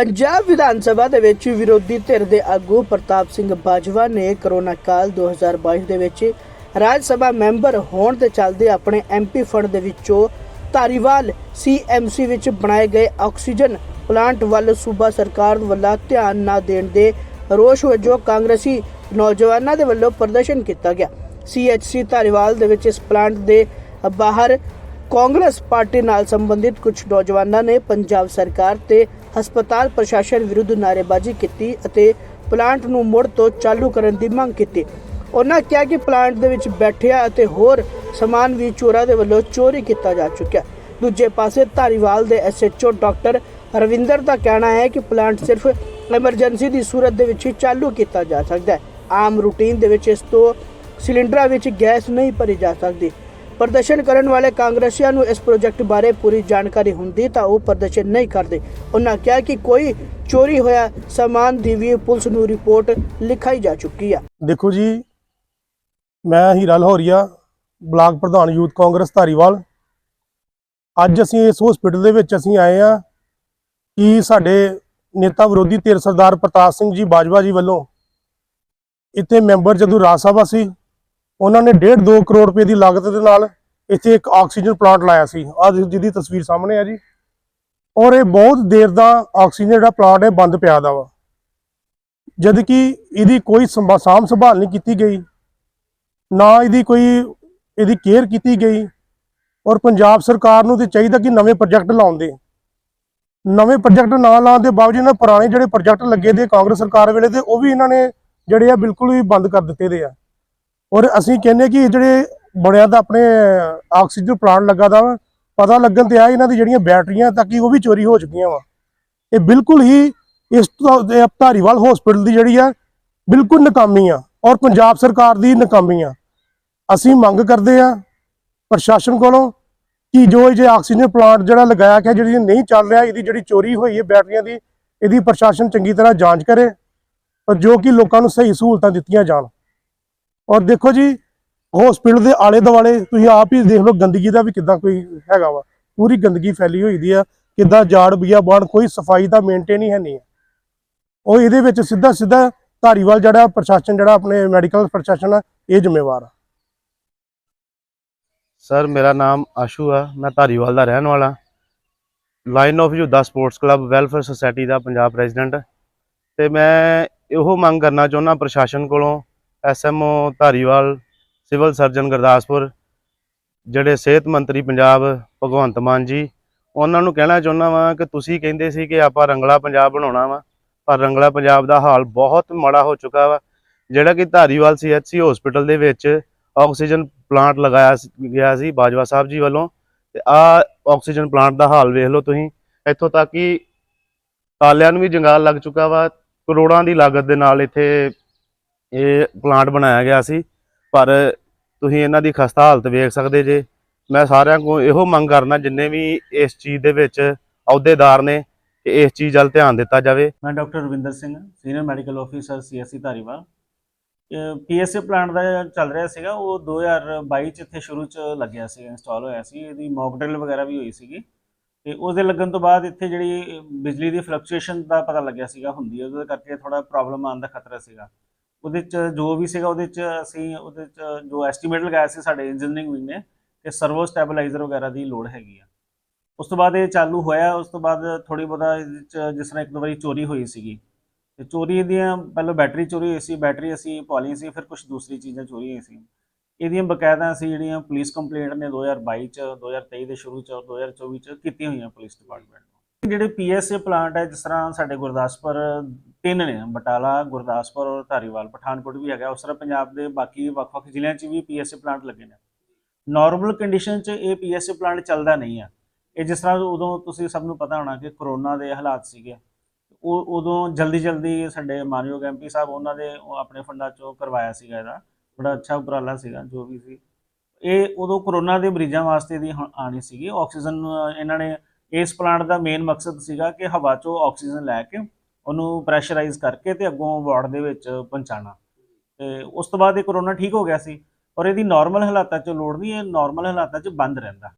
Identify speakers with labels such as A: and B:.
A: ਪੰਜਾਬ ਵਿਧਾਨ ਸਭਾ ਦੇ ਵਿੱਚ ਵਿਰੋਧੀ ਧਿਰ ਦੇ ਆਗੂ ਪ੍ਰਤਾਪ ਸਿੰਘ ਬਾਜਵਾ ਨੇ ਕਰੋਨਾ ਕਾਲ 2022 ਦੇ ਵਿੱਚ ਰਾਜ ਸਭਾ ਮੈਂਬਰ ਹੋਣ ਦੇ ਚੱਲਦੇ ਆਪਣੇ ਐਮਪੀ ਫੰਡ ਦੇ ਵਿੱਚੋਂ ਧਾਰੀਵਾਲ ਸੀਐਮਸੀ ਵਿੱਚ ਬਣਾਏ ਗਏ ਆਕਸੀਜਨ ਪਲਾਂਟ ਵੱਲ ਸੂਬਾ ਸਰਕਾਰ ਵੱਲੋਂ ਧਿਆਨ ਨਾ ਦੇਣ ਦੇ ਰੋਸ਼ ਵਜੋਂ ਕਾਂਗਰਸੀ ਨੌਜਵਾਨਾਂ ਦੇ ਵੱਲੋਂ ਪ੍ਰਦਰਸ਼ਨ ਕੀਤਾ ਗਿਆ। ਸੀਐਚਸੀ ਧਾਰੀਵਾਲ ਦੇ ਵਿੱਚ ਇਸ ਪਲਾਂਟ ਦੇ ਬਾਹਰ ਕਾਂਗਰਸ ਪਾਰਟੀ ਨਾਲ ਸੰਬੰਧਿਤ ਕੁਝ ਨੌਜਵਾਨਾਂ ਨੇ ਪੰਜਾਬ ਸਰਕਾਰ ਤੇ ਹਸਪਤਾਲ ਪ੍ਰਸ਼ਾਸਨ ਵਿਰੁੱਧ ਨਾਅਰੇਬਾਜ਼ੀ ਕੀਤੀ ਅਤੇ ਪਲਾਂਟ ਨੂੰ ਮੁੜ ਤੋਂ ਚਾਲੂ ਕਰਨ ਦੀ ਮੰਗ ਕੀਤੀ। ਉਹਨਾਂ ਕਿਹਾ ਕਿ ਪਲਾਂਟ ਦੇ ਵਿੱਚ ਬੈਠਿਆ ਅਤੇ ਹੋਰ ਸਮਾਨ ਵੀ ਚੋਰਾਂ ਦੇ ਵੱਲੋਂ ਚੋਰੀ ਕੀਤਾ ਜਾ ਚੁੱਕਿਆ। ਦੂਜੇ ਪਾਸੇ ਧਾਰੀਵਾਲ ਦੇ ਐਸਐਚਓ ਡਾਕਟਰ ਰਵਿੰਦਰ ਦਾ ਕਹਿਣਾ ਹੈ ਕਿ ਪਲਾਂਟ ਸਿਰਫ ਐਮਰਜੈਂਸੀ ਦੀ ਸੂਰਤ ਦੇ ਵਿੱਚ ਹੀ ਚਾਲੂ ਕੀਤਾ ਜਾ ਸਕਦਾ ਹੈ। ਆਮ ਰੂਟੀਨ ਦੇ ਵਿੱਚ ਇਸ ਤੋਂ ਸਿਲੰਡਰਾਂ ਵਿੱਚ ਗੈਸ ਨਹੀਂ ਭਰੀ ਜਾ ਸਕਦੀ। ਪ੍ਰਦਰਸ਼ਨ ਕਰਨ ਵਾਲੇ ਕਾਂਗਰਸੀਆਂ ਨੂੰ ਇਸ ਪ੍ਰੋਜੈਕਟ ਬਾਰੇ ਪੂਰੀ ਜਾਣਕਾਰੀ ਹੁੰਦੀ ਤਾਂ ਉਹ ਪ੍ਰਦਰਸ਼ਨ ਨਹੀਂ ਕਰਦੇ। ਉਹਨਾਂ ਕਿਹਾ ਕਿ ਕੋਈ ਚੋਰੀ ਹੋਇਆ ਸਮਾਨ ਦੀ ਵੀ ਪੁਲਿਸ ਨੂੰ ਰਿਪੋਰਟ ਲਿਖਾਈ ਜਾ ਚੁੱਕੀ ਆ।
B: ਦੇਖੋ ਜੀ, ਮੈਂ ਹੀਰਾ ਲਹੌਰੀਆ, ਬਲਾਕ ਪ੍ਰਧਾਨ ਯੂਥ ਕਾਂਗਰਸ ਧਾਰੀਵਾਲ। ਅੱਜ ਅਸੀਂ ਇਸ ਹਸਪੀਟਲ ਦੇ ਵਿੱਚ ਅਸੀਂ ਆਏ ਆ ਕਿ ਸਾਡੇ ਨੇਤਾ ਵਿਰੋਧੀ ਧਿਰ ਸਰਦਾਰ ਪ੍ਰਤਾਪ ਸਿੰਘ ਜੀ ਬਾਜਵਾ ਜੀ ਵੱਲੋਂ ਇੱਥੇ ਮੈਂਬਰ ਜਦੋਂ ਰਾਜ ਸਭਾ ਸੀ ਉਹਨਾਂ ਨੇ 1.5 2 ਕਰੋੜ ਰੁਪਏ ਦੀ ਲਾਗਤ ਦੇ ਨਾਲ ਇੱਥੇ ਇੱਕ ਆਕਸੀਜਨ ਪਲਾਂਟ ਲਾਇਆ ਸੀ। ਆ ਜਿਹਦੀ ਤਸਵੀਰ ਸਾਹਮਣੇ ਆ ਜੀ। ਔਰ ਇਹ ਬਹੁਤ ਦੇਰ ਦਾ ਆਕਸੀਜਨ ਜਿਹੜਾ ਪਲਾਂਟ ਹੈ, ਬੰਦ ਪਿਆ ਦਾ ਵਾ। ਜਦ ਕਿ ਇਹਦੀ ਕੋਈ ਸੰਭਾ- ਸਾਂਭ ਸੰਭਾਲ ਨਹੀਂ ਕੀਤੀ ਗਈ, ਨਾ ਇਹਦੀ ਕੋਈ, ਇਹਦੀ ਕੇਅਰ ਕੀਤੀ ਗਈ ਔਰ ਪੰਜਾਬ ਸਰਕਾਰ ਨੂੰ ਤੇ ਚਾਹੀਦਾ ਕਿ ਨਵੇਂ ਪ੍ਰੋਜੈਕਟ ਲਾਉਣ ਦੇ। ਨਵੇਂ ਪ੍ਰੋਜੈਕਟ ਨਾ ਲਾਉਣ ਦੇ ਬਾਵਜੂਦ ਇਹਨਾਂ ਪੁਰਾਣੇ ਜਿਹੜੇ ਪ੍ਰੋਜੈਕਟ ਲੱਗੇ ਦੇ ਕਾਂਗਰਸ ਸਰਕਾਰ ਵੇਲੇ ਤੇ ਉਹ ਵੀ ਇਹਨਾਂ ਨੇ ਜਿਹੜੇ ਆ ਬਿਲਕੁਲ ਹੀ ਬੰਦ ਕਰ ਦਿੱਤੇ ਦੇ ਆ। ਔਰ ਅਸੀਂ ਕਹਿੰਦੇ ਕਿ ਇਹ ਜਿਹੜੇ ਬਣਿਆ ਦਾ ਆਪਣੇ ਆਕਸੀਜਨ ਪਲਾਂਟ ਲੱਗਾ ਦਾ ਵਾ, ਪਤਾ ਲੱਗਣ ਤੇ ਆ ਇਹਨਾਂ ਦੀ ਜਿਹੜੀਆਂ ਬੈਟਰੀਆਂ ਤੱਕ ਹੀ ਉਹ ਵੀ ਚੋਰੀ ਹੋ ਚੁੱਕੀਆਂ ਵਾ। ਇਹ ਬਿਲਕੁਲ ਹੀ ਇਸ ਤੋਂ ਧਾਰੀਵਾਲ ਹਸਪੀਟਲ ਦੀ ਜਿਹੜੀ ਆ, ਬਿਲਕੁਲ ਨਕਾਮੀ ਆ ਔਰ ਪੰਜਾਬ ਸਰਕਾਰ ਦੀ ਨਕਾਮੀ ਆ। ਅਸੀਂ ਮੰਗ ਕਰਦੇ ਆ ਪ੍ਰਸ਼ਾਸਨ ਕੋਲੋਂ ਕਿ ਜੋ ਇਹ ਜੇ ਆਕਸੀਜਨ ਪਲਾਂਟ ਜਿਹੜਾ ਲਗਾਇਆ ਗਿਆ, ਜਿਹੜੀ ਨਹੀਂ ਚੱਲ ਰਿਹਾ, ਇਹਦੀ ਜਿਹੜੀ ਚੋਰੀ ਹੋਈ ਹੈ ਬੈਟਰੀਆਂ ਦੀ, ਇਹਦੀ ਪ੍ਰਸ਼ਾਸਨ ਚੰਗੀ ਤਰ੍ਹਾਂ ਜਾਂਚ ਕਰੇ ਔਰ ਜੋ ਕਿ ਲੋਕਾਂ ਨੂੰ ਸਹੀ ਸਹੂਲਤਾਂ ਦਿੱਤੀਆਂ ਜਾਣ। ਔਰ ਦੇਖੋ ਜੀ ਹਸਪੀਟਲ ਦੇ ਆਲੇ ਦੁਆਲੇ ਤੁਸੀਂ ਆਪ ਹੀ ਦੇਖ ਲਓ ਗੰਦਗੀ ਦਾ ਵੀ ਕਿੱਦਾਂ ਕੋਈ ਹੈਗਾ ਵਾ। ਪੂਰੀ ਗੰਦਗੀ ਫੈਲੀ ਹੋਈ ਦੀ ਆ, ਕਿੱਦਾਂ ਜਾੜ, ਬੀਆ, ਬਾਣ ਕੋਈ ਸਫ਼ਾਈ ਦਾ ਮੇਨਟੇਨ ਹੀ ਹੈ ਨਹੀਂ। ਹੈ। ਉਹ ਇਹਦੇ ਵਿੱਚ ਸਿੱਧਾ ਸਿੱਧਾ ਧਾਰੀਵਾਲ ਜਿਹੜਾ ਪ੍ਰਸ਼ਾਸਨ, ਜਿਹੜਾ ਆਪਣੇ ਮੈਡੀਕਲ ਪ੍ਰਸ਼ਾਸਨ ਆ, ਇਹ ਜ਼ਿੰਮੇਵਾਰ ਆ।
C: ਸਰ, ਮੇਰਾ ਨਾਮ ਆਸ਼ੂ ਆ, ਮੈਂ ਧਾਰੀਵਾਲ ਦਾ ਰਹਿਣ ਵਾਲਾ। Line of youth sports club welfare society the Punjab president ਤੇ ਮੈਂ ਇਹੋ ਮੰਗ ਕਰਨਾ ਚਾਹੁੰਦਾ ਪ੍ਰਸ਼ਾਸਨ ਕੋਲੋਂ SMO Dhariwal, civil surgeon Gurdaspur, ਜਿਹੜੇ ਸਿਹਤ ਮੰਤਰੀ ਪੰਜਾਬ ਭਗਵੰਤ ਮਾਨ ਜੀ, ਉਹਨਾਂ ਨੂੰ ਕਹਿਣਾ ਚਾਹੁੰਦਾ ਵਾਂ ਕਿ ਤੁਸੀਂ ਕਹਿੰਦੇ ਸੀ ਕਿ ਆਪਾਂ ਰੰਗਲਾ ਪੰਜਾਬ ਬਣਾਉਣਾ ਵਾ, ਪਰ ਰੰਗਲਾ ਪੰਜਾਬ ਦਾ ਹਾਲ ਬਹੁਤ ਮਾੜਾ ਹੋ ਚੁੱਕਾ ਵਾ, ਜਿਹੜਾ ਕਿ ਧਾਰੀਵਾਲ ਸੀਐਚਸੀ ਹਸਪੀਟਲ ਦੇ ਵਿੱਚ ਆਕਸੀਜਨ ਪਲਾਂਟ ਲਗਾਇਆ ਗਿਆ ਸੀ ਬਾਜਵਾ ਸਾਹਿਬ ਜੀ ਵੱਲੋਂ, ਤੇ ਆ ਆਕਸੀਜਨ ਪਲਾਂਟ ਦਾ ਹਾਲ ਵੇਖ ਲਓ ਤੁਸੀਂ, ਇੱਥੋਂ ਤੱਕ ਕਿ ਤਾਲਿਆਂ ਨੂੰ ਵੀ ਜੰਗਾਲ ਲੱਗ ਚੁੱਕਾ ਵਾ, ਕਰੋੜਾਂ ਦੀ ਲਾਗਤ ਦੇ ਨਾਲ ਇੱਥੇ ਇਹ ਪਲਾਂਟ ਬਣਾਇਆ ਗਿਆ ਸੀ, ਪਰ ਤੁਸੀਂ ਇਹਨਾਂ ਦੀ ਖਸਤਾ ਹਾਲਤ ਵੇਖ ਸਕਦੇ ਜੇ। ਮੈਂ ਸਾਰਿਆਂ ਕੋਲ ਇਹੋ ਮੰਗ ਕਰਨਾ, ਜਿੰਨੇ ਵੀ ਇਸ ਚੀਜ਼ ਦੇ ਵਿੱਚ ਅਹੁਦੇਦਾਰ ਨੇ, ਕਿ ਇਸ ਚੀਜ਼ ਵੱਲ ਧਿਆਨ ਦਿੱਤਾ ਜਾਵੇ।
D: ਮੈਂ doctor Ravinder Singh, senior medical officer CSC Dhariwal. PSA plant ਦਾ ਚੱਲ ਰਿਹਾ ਸੀਗਾ, ਉਹ 2022 ਚ ਇੱਥੇ ਸ਼ੁਰੂ ਚ ਲੱਗਿਆ ਸੀ ਇੰਸਟਾਲ ਹੋਇਆ ਸੀ। ਇਹਦੀ ਮੌਕ ਡਰਿਲ ਵਗੈਰਾ ਵੀ ਹੋਈ ਸੀਗੀ। ਤੇ ਉਹਦੇ ਲੱਗਣ ਤੋਂ ਬਾਅਦ ਇੱਥੇ ਜਿਹੜੀ ਬਿਜਲੀ ਦੀ ਫਲਕਚੁਏਸ਼ਨ ਦਾ ਪਤਾ ਲੱਗਿਆ ਸੀਗਾ, ਹੁੰਦੀ ਹੈ ਉਹਦੇ ਕਰਕੇ ਥੋੜਾ ਪ੍ਰੋਬਲਮ ਆਉਣ ਦਾ ਖਤਰਾ ਸੀਗਾ। ਉਹਦੇ ਚ ਜੋ ਵੀ ਸੀਗਾ ਉਹਦੇ ਚ ਅਸੀਂ ਉਹਦੇ ਚ ਜੋ ਐਸਟੀਮੇਟ ਲਗਾਇਆ ਸੀ ਸਾਡੇ ਇੰਜੀਨੀਅਰਿੰਗ ਵਿੰਗ ਨੇ ਕਿ ਸਰਵੋ ਸਟੈਬਲਾਈਜ਼ਰ ਵਗੈਰਾ ਦੀ ਲੋੜ ਹੈਗੀ ਆ। ਉਸ ਤੋਂ ਬਾਅਦ ਇਹ ਚਾਲੂ ਹੋਇਆ, ਉਸ ਤੋਂ ਬਾਅਦ ਥੋੜੀ ਬਹੁਤਾ ਇਹਦੇ ਚ ਜਿਸ ਤਰ੍ਹਾਂ ਇੱਕ ਦੋ ਵਾਰੀ ਚੋਰੀ ਹੋਈ ਸੀਗੀ। ਤੇ ਚੋਰੀ ਦੀਆਂ ਪਹਿਲਾਂ ਬੈਟਰੀ ਚੋਰੀ ਹੋਈ ਸੀ ਬੈਟਰੀ ਅਸੀਂ ਪਾਲੀ ਸੀ, ਫਿਰ ਕੁਝ ਦੂਸਰੀ ਚੀਜ਼ਾਂ ਚੋਰੀ ਹੋਈਆਂ ਸੀ। ਇਹਦੀਆਂ ਬਕਾਇਦਾ ਅਸੀਂ ਜਿਹੜੀਆਂ ਪੁਲਿਸ ਕੰਪਲੇਂਟ ਨੇ 2022 ਚ 2023 ਦੇ ਸ਼ੁਰੂ ਚ ਔਰ 2024 ਚ ਕੀਤੀਆਂ ਹੋਈਆਂ ਪੁਲਿਸ ਡਿਪਾਰਟਮੈਂਟ ਨੂੰ। ਜਿਹੜੇ ਪੀਐਸਏ ਪਲਾਂਟ ਹੈ, ਜਿਸ ਤਰ੍ਹਾਂ ਸਾਡੇ ਗੁਰਦਾਸਪੁਰ ਤਿੰਨ ਨੇ, ਬਟਾਲਾ, ਗੁਰਦਾਸਪੁਰ ਔਰ ਧਾਰੀਵਾਲ। ਪਠਾਨਕੋਟ ਵੀ ਹੈਗਾ, ਉਸ ਤਰ੍ਹਾਂ ਪੰਜਾਬ ਦੇ ਬਾਕੀ ਵੱਖ-ਵੱਖ ਜ਼ਿਲ੍ਹਿਆਂ 'ਚ ਵੀ ਪੀਐਸਏ ਪਲਾਂਟ ਲੱਗੇ ਨੇ। ਨਾਰਮਲ ਕੰਡੀਸ਼ਨ 'ਚ ਇਹ ਪੀਐਸਏ ਪਲਾਂਟ ਚੱਲਦਾ ਨਹੀਂ ਆ। ਇਹ ਜਿਸ ਤਰ੍ਹਾਂ ਉਦੋਂ ਤੁਸੀਂ ਸਭ ਨੂੰ ਪਤਾ ਹੋਣਾ ਕਿ ਕਰੋਨਾ ਦੇ ਹਾਲਾਤ ਸੀਗੇ ਉਹ ਉਦੋਂ ਜਲਦੀ ਜਲਦੀ ਸਾਡੇ ਮਾਨਯੋਗ ਐਮਪੀ ਸਾਹਿਬ ਉਹਨਾਂ ਦੇ ਆਪਣੇ ਫੰਡਾਂ ਚੋਂ ਕਰਵਾਇਆ ਸੀਗਾ ਇਹਦਾ। ਬੜਾ ਅੱਛਾ ਉਪਰਾਲਾ ਸੀਗਾ, ਜੋ ਵੀ ਸੀ। ਇਹ ਉਦੋਂ ਕਰੋਨਾ ਦੇ ਮਰੀਜ਼ਾਂ ਵਾਸਤੇ ਦੀ ਹੁਣ ਆਣੀ ਸੀਗੀ। ਆਕਸੀਜਨ, ਇਹਨਾਂ ਨੇ ਇਸ ਪਲਾਂਟ ਦਾ ਮੇਨ ਮਕਸਦ ਸੀਗਾ ਕਿ ਹਵਾ ਚੋਂ ਆਕਸੀਜਨ ਲੈ ਕੇ ਉਹਨੂੰ ਪ੍ਰੈਸ਼ਰਾਈਜ਼ ਕਰਕੇ ਤੇ ਅੱਗੋਂ ਵਾਰਡ ਦੇ ਵਿੱਚ ਪਹੁੰਚਾਉਣਾ। ਤੇ ਉਸ ਤੋਂ ਬਾਅਦ ਇਹ ਕਰੋਨਾ ਠੀਕ ਹੋ ਗਿਆ ਸੀ, ਔਰ ਇਹਦੀ ਨਾਰਮਲ ਹਾਲਾਤਾਂ 'ਚ ਲੋੜ ਨਹੀਂ, ਇਹ ਨਾਰਮਲ ਹਾਲਾਤਾਂ 'ਚ ਬੰਦ ਰਹਿੰਦਾ।